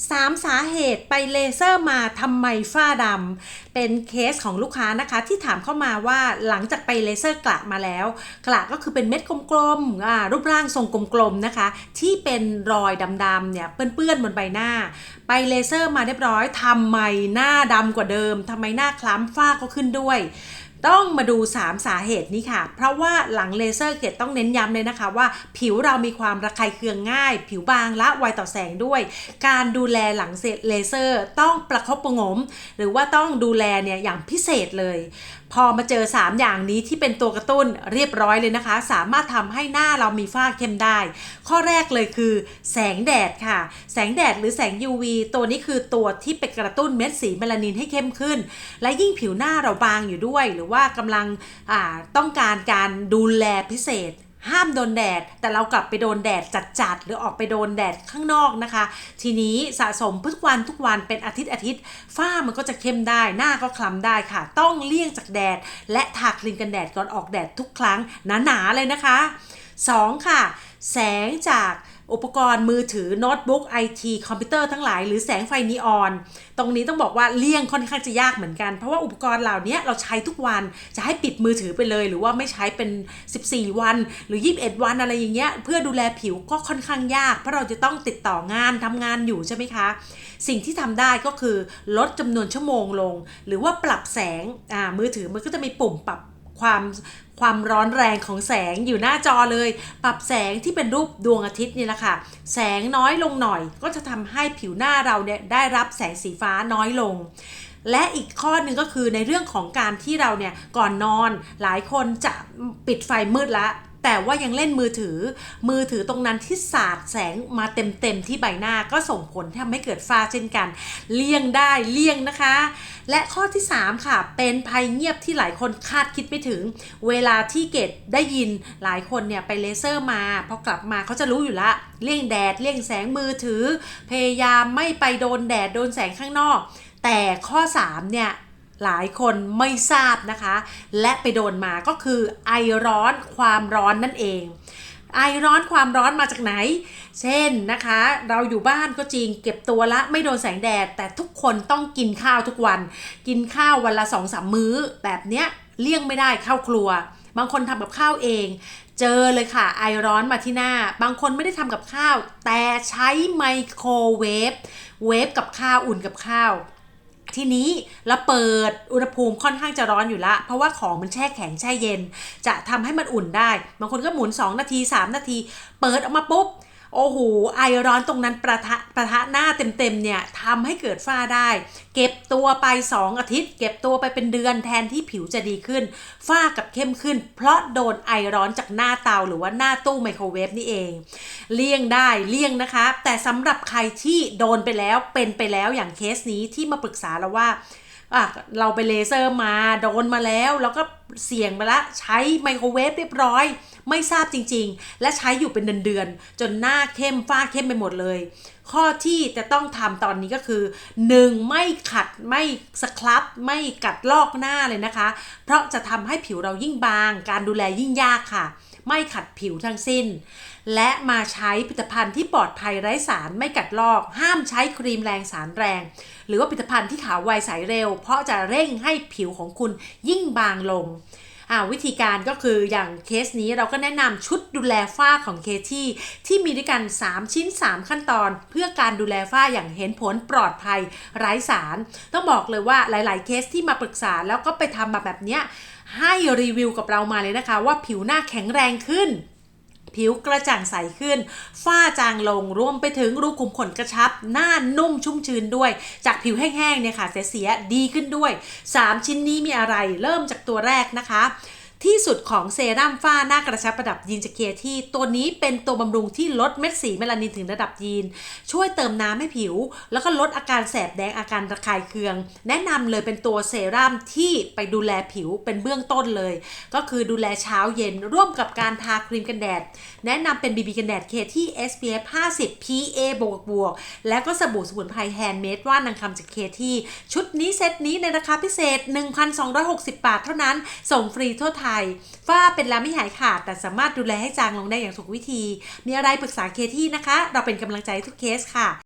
3 สาเหตุไปเลเซอร์มาทำไมฝ้าดำเป็นเคสของลูกค้านะคะ ที่ถามเข้ามาว่าหลังจากไปเลเซอร์กระมาแล้ว กระก็คือเป็นเม็ดกลมๆรูปร่างทรงกลมๆนะคะ ที่เป็นรอยดำๆเนี่ยเปื้อนๆบนใบหน้า ไปเลเซอร์มาเรียบร้อยทำไมหน้าดำกว่าเดิมทำไมหน้าคล้ำฝ้าก็ขึ้นด้วย ต้องมาดู 3 สาเหตุนี้ค่ะ เพราะว่าหลังเลเซอร์เกตต้องเน้นย้ำเลยนะคะว่าผิวเรามีความระคายเคืองง่าย ผิวบางละไวต่อแสงด้วย การดูแลหลังเสร็จเลเซอร์ต้องประคบประงม หรือว่าต้องดูแลเนี่ยอย่างพิเศษเลย พอมาเจอ 3 อย่างนี้ที่เป็นตัวกระตุ้นเรียบร้อยเลยนะคะ สามารถทำให้หน้าเรามีฝ้าเข้มได้ ข้อแรกเลยคือ แสงแดดค่ะ แสงแดดหรือแสง UV ตัวนี้คือตัวที่ไปกระตุ้นเม็ดสีเมลานินให้เข้มขึ้น และยิ่งผิวหน้าเราบางอยู่ด้วย หรือว่ากำลังต้องการการดูแลพิเศษ ห้ามโดนแดด แต่เรากลับไปโดนแดดจัดๆ หรือออกไปโดนแดดข้างนอกนะคะ ทีนี้สะสมทุกวันทุกวันเป็นอาทิตย์อาทิตย์ ฝ้ามันก็จะเข้มได้ หน้าก็คล้ำได้ค่ะ ต้องเลี่ยงจากแดด และทาครีมกันแดดก่อนออกแดดทุกครั้งหนาๆเลยนะคะ 2. ค่ะ แสงจาก อุปกรณ์มือถือโน้ตบุ๊กไอทีคอมพิวเตอร์ทั้งหลายหรือแสงไฟนีออน ตรงนี้ต้องบอกว่าเลี่ยงค่อนข้างจะยากเหมือนกัน เพราะว่าอุปกรณ์เหล่านี้เราใช้ทุกวันจะให้ปิดมือถือไปเลย หรือว่าไม่ใช้เป็น 14 วัน หรือ 21 วันอะไรอย่างเงี้ยเพื่อดูแลผิวก็ค่อนข้างยาก เพราะเราจะต้องติดต่องานทำงานอยู่ใช่ไหมคะ สิ่งที่ทำได้ก็คือลดจำนวนชั่วโมงลง หรือว่าปรับแสงอ่ามือถือมันก็จะมีปุ่มปรับ ความความร้อนแรงของแสงอยู่หน้าจอเลย ปรับแสงที่เป็นรูปดวงอาทิตย์นี่แหละค่ะ แสงน้อยลงหน่อย ก็จะทำให้ผิวหน้าเราเนี่ยได้รับแสงสีฟ้าน้อยลง และอีกข้อหนึ่งก็คือในเรื่องของการที่เราเนี่ยก่อนนอนหลายคนจะปิดไฟมืดละ แต่ว่ายังเล่นมือถือ มือถือตรงนั้นที่สาดแสงมาเต็มๆที่ใบหน้าก็ส่งผลทำให้เกิดฝ้าเช่นกัน เลี่ยงได้เลี่ยงนะคะ และข้อที่ 3 ค่ะ เป็นภัยเงียบที่หลายคนคาดคิดไม่ถึง เวลาที่เกดได้ยินหลายคนเนี่ยไปเลเซอร์มาพอกลับมาเขาจะรู้อยู่ละเลี่ยงแดดเลี่ยงแสงมือถือ พยายามไม่ไปโดนแดดโดนแสงข้างนอก แต่ข้อ 3 เนี่ย หลายคนไม่ทราบนะคะ และไปโดนมาก็คือไอร้อนความร้อนนั่นเอง ไอร้อนความร้อนมาจากไหน เช่นนะคะ เราอยู่บ้านก็จริงเก็บตัวละไม่โดนแสงแดด แต่ทุกคนต้องกินข้าวทุกวัน กินข้าววันละสองสามมื้อ แบบเนี้ยเลี่ยงไม่ได้เข้าครัว บางคนทำกับข้าวเองเจอเลยค่ะ ไอร้อนมาที่หน้า บางคนไม่ได้ทำกับข้าว แต่ใช้ไมโครเวฟเวฟกับข้าวอุ่นกับข้าว ทีนี้เราเปิดอุณหภูมิค่อนข้างจะร้อนอยู่ละ เพราะว่าของมันแช่แข็งแช่เย็น จะทำให้มันอุ่นได้ บางคนก็หมุน 2 นาที 3 นาที เปิดออกมาปุ๊บ โอ้โหไอร้อนตรงนั้นประทะประทะหน้าเต็มๆเนี่ยทำให้เกิดฝ้าได้ เก็บตัวไป 2 อาทิตย์ เก็บตัวไปเป็นเดือนแทนที่ผิวจะดีขึ้น ฝ้ากับเข้มขึ้น เพราะโดนไอร้อนจากหน้าเตาหรือว่าหน้าตู้ไมโครเวฟนี่เอง เลี่ยงได้เลี่ยงนะคะ แต่สำหรับใครที่โดนไปแล้วเป็นไปแล้วอย่างเคสนี้ที่มาปรึกษาเราว่า อะเราไปเลเซอร์มาโดนมาแล้ว แล้วก็เสี่ยงไปละใช้ไมโครเวฟเรียบร้อย ไม่ทราบจริงๆ และใช้อยู่เป็นเดือนๆ จนหน้าเข้มฝ้าเข้มไปหมดเลย ข้อที่จะต้องทำตอนนี้ก็คือ 1. ไม่ขัดไม่สครับไม่กัดลอกหน้าเลยนะคะ เพราะจะทำให้ผิวเรายิ่งบาง การดูแลยิ่งยากค่ะ ไม่ขัดผิวทั้งสิ้น และมาใช้ผลิตภัณฑ์ที่ปลอดภัยไร้สารไม่กัดลอก ห้ามใช้ครีมแรงสารแรง หรือว่าผลิตภัณฑ์ที่ขาวไวใสเร็ว เพราะจะเร่งให้ผิวของคุณยิ่งบางลงวิธีการก็คืออย่างเคสนี้เราก็แนะนำชุดดูแลฝ้าของเคที่ที่มีด้วยกัน 3 ชิ้น 3 ขั้นตอน เพื่อการดูแลฝ้าอย่างเห็นผลปลอดภัยไร้สาร ต้องบอกเลยว่าหลาย ๆ เคสที่มาปรึกษาแล้วก็ไปทำมาแบบเนี้ย ให้รีวิวกับเรามาเลยนะคะ ว่าผิวหน้าแข็งแรงขึ้น ผิวกระจ่างใสขึ้น ฝ้าจางลงรวมไปถึงรูขุมขนกระชับ หน้านุ่มชุ่มชื้นด้วย จากผิวแห้งๆเนี่ยค่ะเสียๆดีขึ้นด้วย 3 ชิ้นนี้มีอะไรเริ่มจากตัวแรกนะคะ ที่สุดของเซรั่มฝ้าหน้ากระชับระดับยีนจากเคที่ ตัวนี้เป็นตัวบำรุงที่ลดเม็ดสีเมลานินถึงระดับยีน ช่วยเติมน้ำให้ผิว แล้วก็ลดอาการแสบแดงอาการระคายเคือง แนะนำเลยเป็นตัวเซรั่มที่ไปดูแลผิวเป็นเบื้องต้นเลย ก็คือดูแลเช้าเย็นร่วมกับการทาครีมกันแดด แนะนำเป็น BB กันแดดเคที่ SPF 50 PA บวกบวกๆแล้วก็สบู่สมุนไพรแฮนด์เมดว่านางคำจากเคที่ ชุดนี้เซตนี้ในราคาพิเศษ 1,260 บาทเท่านั้น ส่งฟรีทั่วไทยฝ้าเป็นแล้วไม่หายขาด แต่สามารถดูแลให้จางลงได้อย่างถูกวิธี มีอะไรปรึกษาเคที่นะคะ เราเป็นกำลังใจทุกเคสค่ะ